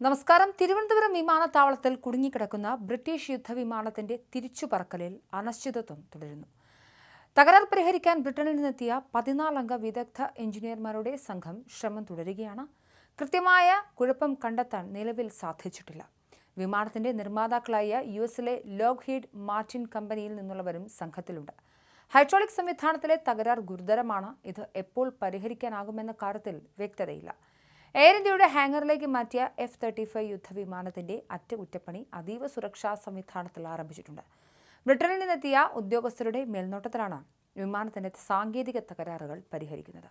നമസ്കാരം. തിരുവനന്തപുരം വിമാനത്താവളത്തിൽ കുടുങ്ങിക്കിടക്കുന്ന ബ്രിട്ടീഷ് യുദ്ധവിമാനത്തിന്റെ തിരിച്ചുപറക്കലിൽ അനിശ്ചിതത്വം തുടരുന്നു. തകരാർ പരിഹരിക്കാൻ ബ്രിട്ടനിൽ നിന്നെത്തിയ പതിനാലംഗ വിദഗ്ധ എഞ്ചിനീയർമാരുടെ സംഘം ശ്രമം തുടരുകയാണ്. കൃത്യമായ കുഴപ്പം കണ്ടെത്താൻ നിലവിൽ സാധിച്ചിട്ടില്ല. വിമാനത്തിന്റെ നിർമ്മാതാക്കളായ യു എസിലെ ലോക്ഹീഡ് മാർട്ടിൻ കമ്പനിയിൽ നിന്നുള്ളവരും സംഘത്തിലുണ്ട്. ഹൈഡ്രോളിക് സംവിധാനത്തിലെ തകരാർ ഗുരുതരമാണ്. ഇത് എപ്പോൾ പരിഹരിക്കാനാകുമെന്ന കാര്യത്തിൽ വ്യക്തതയില്ല. എയർ ഇന്ത്യയുടെ ഹാങ്ങറിലേക്ക് മാറ്റിയ എഫ് തേർട്ടി ഫൈവ് യുദ്ധവിമാനത്തിന്റെ അറ്റകുറ്റപ്പണി അതീവ സുരക്ഷാ സംവിധാനത്തിൽ ആരംഭിച്ചിട്ടുണ്ട്. ബ്രിട്ടനിൽ നിന്നെത്തിയ ഉദ്യോഗസ്ഥരുടെ മേൽനോട്ടത്തിലാണ് വിമാനത്തിന്റെ സാങ്കേതിക തകരാറുകൾ പരിഹരിക്കുന്നത്.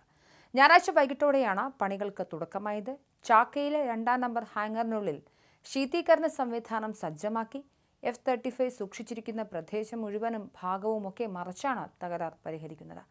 ഞായറാഴ്ച വൈകിട്ടോടെയാണ് പണികൾക്ക് തുടക്കമായത്. ചാക്കയിലെ രണ്ടാം നമ്പർ ഹാങ്ങറിനുള്ളിൽ ശീതീകരണ സംവിധാനം സജ്ജമാക്കി. എഫ് തേർട്ടി ഫൈവ് സൂക്ഷിച്ചിരിക്കുന്ന പ്രദേശം മുഴുവനും ഭാഗവുമൊക്കെ മറച്ചാണ് തകരാർ പരിഹരിക്കുന്നത്.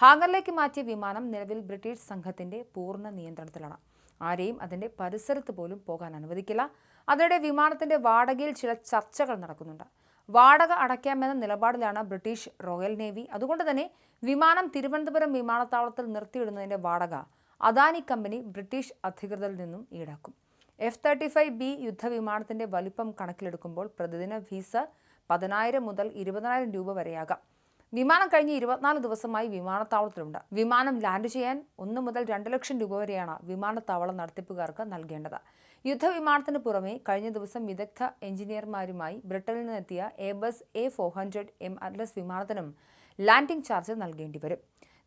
ഹാങ്ങറിലേക്ക് മാറ്റിയ വിമാനം നിലവിൽ ബ്രിട്ടീഷ് സംഘത്തിന്റെ പൂർണ നിയന്ത്രണത്തിലാണ്. ആരെയും അതിന്റെ പരിസരത്ത് പോലും പോകാൻ അനുവദിക്കില്ല. അതിനിടെ വിമാനത്തിന്റെ വാടകയിൽ ചില ചർച്ചകൾ നടക്കുന്നുണ്ട്. വാടക അടയ്ക്കാമെന്ന നിലപാടിലാണ് ബ്രിട്ടീഷ് റോയൽ നേവി. അതുകൊണ്ട് തന്നെ വിമാനം തിരുവനന്തപുരം വിമാനത്താവളത്തിൽ നിർത്തിയിടുന്നതിന്റെ വാടക അദാനി കമ്പനി ബ്രിട്ടീഷ് അധികൃതരിൽ നിന്നും ഈടാക്കും. എഫ് തേർട്ടി ഫൈവ് ബി യുദ്ധവിമാനത്തിന്റെ വലിപ്പം കണക്കിലെടുക്കുമ്പോൾ പ്രതിദിന ഫീസ് പതിനായിരം മുതൽ ഇരുപതിനായിരം രൂപ വരെയാകാം. വിമാനം കഴിഞ്ഞ് ഇരുപത്തിനാല് ദിവസമായി വിമാനത്താവളത്തിലുണ്ട്. വിമാനം ലാൻഡ് ചെയ്യാൻ ഒന്ന് മുതൽ രണ്ട് ലക്ഷം രൂപ വരെയാണ് വിമാനത്താവളം നടത്തിപ്പുകാർക്ക് നൽകേണ്ടത്. യുദ്ധവിമാനത്തിന് പുറമെ കഴിഞ്ഞ ദിവസം വിദഗ്ധ എഞ്ചിനീയർമാരുമായി ബ്രിട്ടനിൽ നിന്നെത്തിയ Airbus A four hundred M Atlas വിമാനത്തിനും landing charge നൽകേണ്ടി വരും.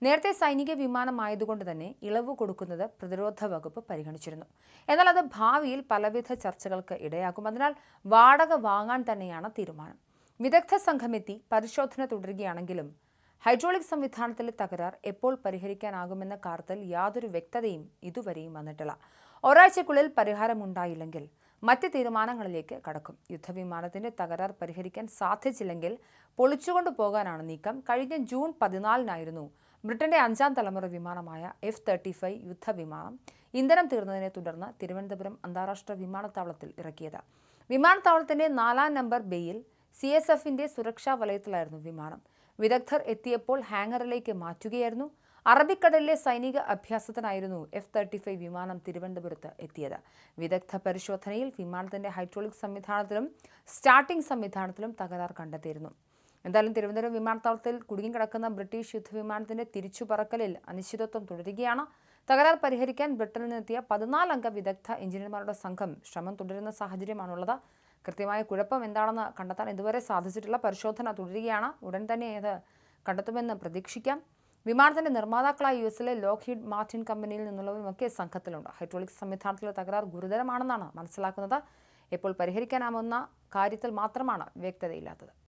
നേരത്തെ സൈനിക വിമാനമായതുകൊണ്ട് തന്നെ ഇളവ് കൊടുക്കുന്നത് പ്രതിരോധ വകുപ്പ് പരിഗണിച്ചിരുന്നു. എന്നാൽ അത് ഭാവിയിൽ പലവിധ ചർച്ചകൾക്ക് ഇടയാക്കും. അതിനാൽ വാടക വാങ്ങാൻ തന്നെയാണ് തീരുമാനം. വിദഗ്ധ സംഘമെത്തി പരിശോധന തുടരുകയാണെങ്കിലും ഹൈഡ്രോളിക് സംവിധാനത്തിലെ തകരാർ എപ്പോൾ പരിഹരിക്കാനാകുമെന്ന കാര്യത്തിൽ യാതൊരു വ്യക്തതയും ഇതുവരെയും വന്നിട്ടില്ല. ഒരാഴ്ചക്കുള്ളിൽ പരിഹാരമുണ്ടായില്ലെങ്കിൽ മറ്റ് തീരുമാനങ്ങളിലേക്ക് കടക്കും. യുദ്ധവിമാനത്തിന്റെ തകരാർ പരിഹരിക്കാൻ സാധിച്ചില്ലെങ്കിൽ പൊളിച്ചുകൊണ്ടു പോകാനാണ് നീക്കം. കഴിഞ്ഞ ജൂൺ പതിനാലിനായിരുന്നു ബ്രിട്ടന്റെ അഞ്ചാം തലമുറ വിമാനമായ എഫ് തേർട്ടി ഫൈവ് യുദ്ധവിമാനം ഇന്ധനം തീർന്നതിനെ തുടർന്ന് തിരുവനന്തപുരം അന്താരാഷ്ട്ര വിമാനത്താവളത്തിൽ ഇറക്കിയത്. വിമാനത്താവളത്തിന്റെ നാലാം നമ്പർ ബേയിൽ സി എസ് എഫിന്റെ സുരക്ഷാ വലയത്തിലായിരുന്നു വിമാനം. വിദഗ്ധർ എത്തിയപ്പോൾ ഹാങ്ങറിലേക്ക് മാറ്റുകയായിരുന്നു. അറബിക്കടലിലെ സൈനിക അഭ്യാസത്തിനായിരുന്നു എഫ് തേർട്ടി ഫൈവ് വിമാനം തിരുവനന്തപുരത്ത് എത്തിയത്. വിദഗ്ധ പരിശോധനയിൽ വിമാനത്തിന്റെ ഹൈഡ്രോളിക് സംവിധാനത്തിലും സ്റ്റാർട്ടിംഗ് സംവിധാനത്തിലും തകരാർ കണ്ടെത്തിയിരുന്നു. എന്തായാലും തിരുവനന്തപുരം വിമാനത്താവളത്തിൽ കുടുങ്ങിക്കിടക്കുന്ന ബ്രിട്ടീഷ് യുദ്ധവിമാനത്തിന്റെ തിരിച്ചുപറക്കലിൽ അനിശ്ചിതത്വം തുടരുകയാണ്. തകരാർ പരിഹരിക്കാൻ ബ്രിട്ടനിൽ നിന്നെത്തിയ പതിനാലംഗ വിദഗ്ധ എഞ്ചിനീയർമാരുടെ സംഘം ശ്രമം തുടരുന്ന സാഹചര്യമാണുള്ളത്. കൃത്യമായ കുഴപ്പം എന്താണെന്ന് കണ്ടെത്താൻ ഇതുവരെ സാധിച്ചിട്ടുള്ള പരിശോധന തുടരുകയാണ്. ഉടൻ തന്നെ ഇത് കണ്ടെത്തുമെന്ന് പ്രതീക്ഷിക്കാം. വിമാനത്തിന്റെ നിർമ്മാതാക്കളായ യു എസിലെ ലോക്ഹീഡ് മാർട്ടിൻ കമ്പനിയിൽ നിന്നുള്ളവരുമൊക്കെ സംഘത്തിലുണ്ട്. ഹൈഡ്രോളിക് സംവിധാനത്തിലെ തകരാർ ഗുരുതരമാണെന്നാണ് മനസ്സിലാക്കുന്നത്. ഇപ്പോൾ പരിഹരിക്കാനാവുന്ന കാര്യത്തിൽ മാത്രമാണ് വ്യക്തതയില്ലാത്തത്.